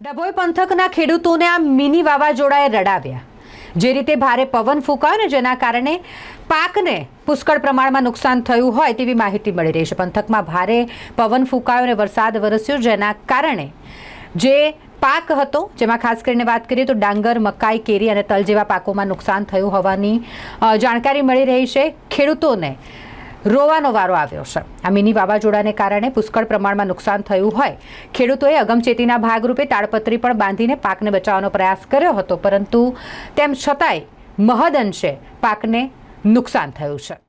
ડભોઈ પંથકના ખેડૂતોને આ મિની વાવાઝોડાએ રડાવ્યા. જે રીતે ભારે પવન ફૂંકાયો ને જેના કારણે પાકને પુષ્કળ પ્રમાણમાં નુકસાન થયું હોય તેવી માહિતી મળી રહી છે. પંથકમાં ભારે પવન ફૂંકાયો અને વરસાદ વરસ્યો જેના કારણે જે પાક હતો, જેમાં ખાસ કરીને વાત કરીએ તો ડાંગર, મકાઈ, કેરી અને તલ જેવા પાકોમાં નુકસાન થયું હોવાની જાણકારી મળી રહી છે. ખેડૂતોને રોવાનો વારો આવ્યો છે. આ મિની વાવાઝોડાને કારણે પુષ્કળ પ્રમાણમાં નુકસાન થયું હોય. ખેડૂતોએ અગમચેતીના ભાગરૂપે તાડપત્રી પણ બાંધીને પાકને બચાવવાનો પ્રયાસ કર્યો હતો, પરંતુ તેમ છતાંય મહદઅંશે પાકને નુકસાન થયું છે.